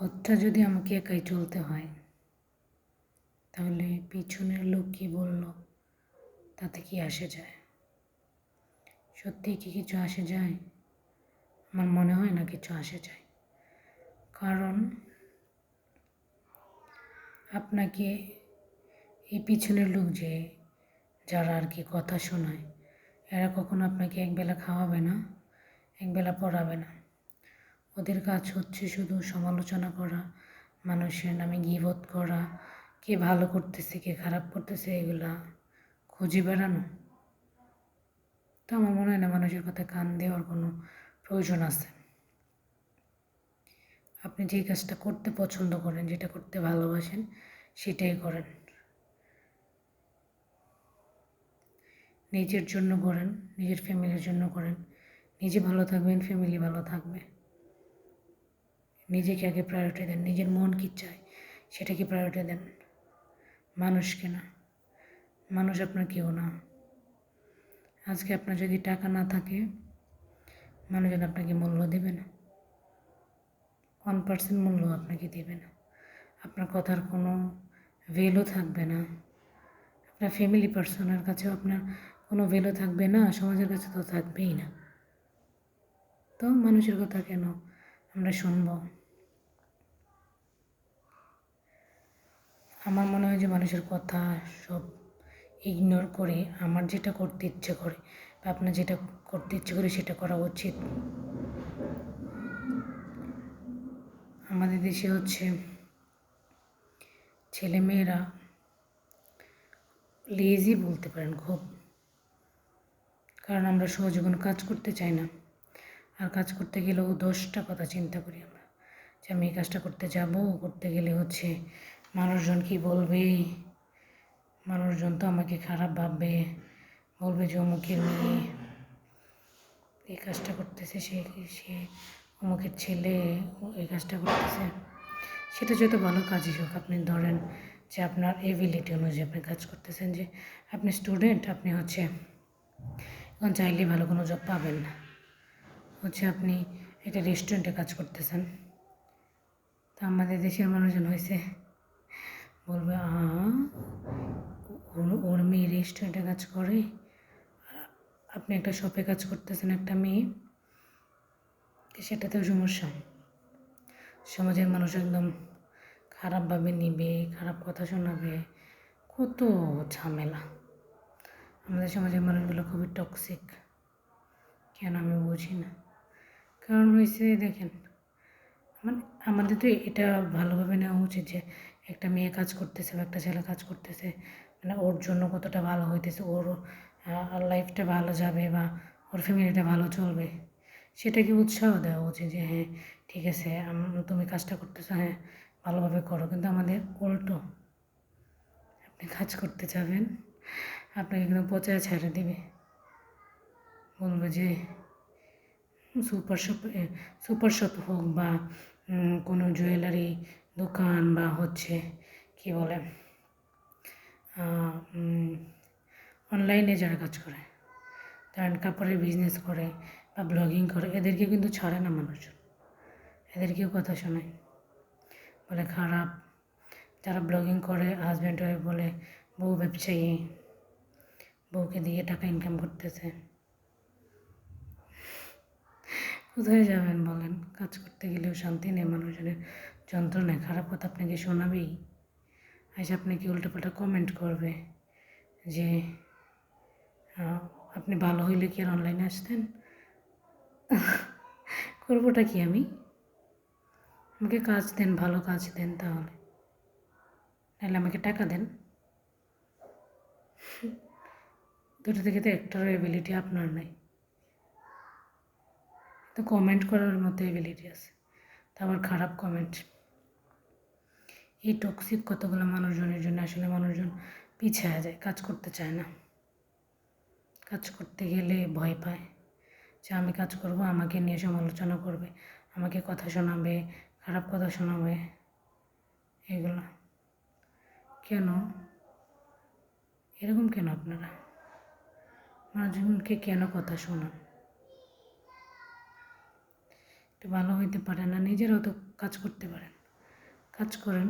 পথটা যদি আমাকে একাই চলতে হয়, তাহলে পিছনের লোক কী বলল? তাতে কি আসে যায়? সত্যি কি কিছু আসে যায়? আমার মনে হয় না কিছু আসে যায়। কারণ আপনাকে এই পিছনের লোক যে, যারা আর কি কথা শোনায়, এরা কখনো আপনাকে একবেলা খাওয়াবে না, একবেলা পড়াবে না। ওদের কাজ হচ্ছে শুধু সমালোচনা করা, মানুষের নামে গিবোধ করা, কে ভালো করতেছে, কে খারাপ করতেছে, এগুলা খুঁজে বেড়ানো। তো আমার মনে হয় না মানুষের কথা কান দেওয়ার কোনো প্রয়োজন আছে। আপনি যে কাজটা করতে পছন্দ করেন, যেটা করতে ভালোবাসেন, সেটাই করেন। নিজের জন্য করেন, নিজের ফ্যামিলির জন্য করেন। নিজে ভালো থাকবেন ফ্যামিলি ভালো থাকবে। নিজেকে আগে প্রায়োরিটি দেন, নিজের মন কী চায় সেটাকে প্রায়োরিটি দেন। মানুষকে না, মানুষ আপনার কেউ না। আজকে আপনার যদি টাকা না থাকে, মানুষজন আপনাকে মূল্য দেবে না। ওয়ান পার্সেন্ট মূল্য আপনাকে দেবে না। আপনার কথার কোনো ভ্যালু থাকবে না। আপনার ফ্যামিলি পার্সনের কাছেও আপনার কোনো ভ্যালু থাকবে না, সমাজের কাছে তো থাকবেই না। তো মানুষের কথা কেন আমরা শুনব? আমার মনে হয় যে মানুষের কথা সব ইগনোর করে আমার যেটা করতে ইচ্ছে করে বা আপনার যেটা করতে ইচ্ছে করে সেটা করা উচিত। আমাদের দেশে হচ্ছে ছেলেমেয়েরা লেজি বলতে পারেন খুব। কারণ আমরা সহজে কোনো কাজ করতে চাই না। আর কাজ করতে গেলেও দশটা কথা চিন্তা করি আমরা যে আমি এই কাজটা করতে যাব, করতে গেলে হচ্ছে মানুষজন কি বলবে? মানুষজন তো আমাকে খারাপ ভাববে। বলবে যে অমুকের মেয়ে এই কাজটা করতেছে, সে সে অমুকের ছেলে এই কাজটা করতেছে। সেটা যত ভালো কাজই হোক, আপনি ধরেন যে আপনার এবিলিটি অনুযায়ী আপনি কাজ করতেছেন যে আপনি স্টুডেন্ট আপনি হচ্ছে এখন চাইলে ভালো কোনো জব পাবেন না। হচ্ছে আপনি একটা রেস্টুরেন্টে কাজ করতেছেন। তা আমাদের দেশের মানুষজন হয়েছে বলবে ওর ওর মেয়ে রেস্টুরেন্টে কাজ করে। আপনি একটা শপে কাজ করতেছেন একটা মেয়ে, সেটাতেও সমস্যা। সমাজের মানুষ একদম খারাপভাবে নিবে, খারাপ কথা শোনাবে। কত ঝামেলা। আমাদের সমাজের মানুষগুলো খুবই টক্সিক কেন আমি বুঝি না। কারণ হয়েছে, দেখেন মানে আমাদের তো এটা ভালোভাবে নেওয়া উচিত যে একটা মেয়ে কাজ করতেছে বা একটা ছেলে কাজ করতেছে মানে ওর জন্য কতটা ভালো হইতেছে, ওর লাইফটা ভালো যাবে বা ওর ফ্যামিলিটা ভালো চলবে সেটাকে উৎসাহ দেওয়া উচিত যে হ্যাঁ ঠিক আছে তুমি কাজটা করতেছো হ্যাঁ ভালোভাবে করো, কিন্তু আমাদের উল্টো। আপনি কাজ করতে যাবেন, আপনাকে কিন্তু পচায় ছেড়ে দেবে। বলবে যে সুপার শপ সুপার শপ হোক বা কোনো জুয়েলারি দোকান বা হচ্ছে, কি বলে অনলাইনে যারা কাজ করে, তারা কাপড়ের বিজনেস করে বা ব্লগিং করে, এদেরকে কিন্তু ছাড়ে না মানুষজন। এদেরকেও কথা শোনায়। বলে খারাপ। যারা ব্লগিং করে হাজব্যান্ড ওয়াইফ বলে, বউ ব্যবসায়ী, বউকে দিয়ে টাকা ইনকাম করতেছে। কোথায় যাবেন বলেন। কাজ করতে গেলেও শান্তি নেই মানুষজনের যন্ত্রণায় খারাপ কথা আপনাকে শোনাবেই। আজ আপনাকে উল্টোপাল্টা কমেন্ট করবে যে আপনি ভালো হইলে কি আর অনলাইনে আসতেন? করবোটা কি আমি? আমাকে কাজ দেন, ভালো কাজ দেন তাহলে। নাহলে আমাকে টাকা দেন। দুটো থেকে তো একটার এবিলিটি আপনার নাই। তো কমেন্ট করার মতো এবিলিটি আছে। তা আবার খারাপ কমেন্ট এই টক্সিক কতগুলো মানুষজনের জন্য আসলে মানুষজন পিছিয়ে যায়, কাজ করতে চায় না। কাজ করতে গেলে ভয় পায় যে আমি কাজ করব, আমাকে নিয়ে সমালোচনা করবে, আমাকে কথা শোনাবে, খারাপ কথা শোনাবে, এগুলো। কেন? এরকম কেন আপনারা? মানুষজনকে কেন কথা শোনান? একটু ভালো হইতে পারেন আর নিজেরাও তো কাজ করতে পারেন। কাজ করেন।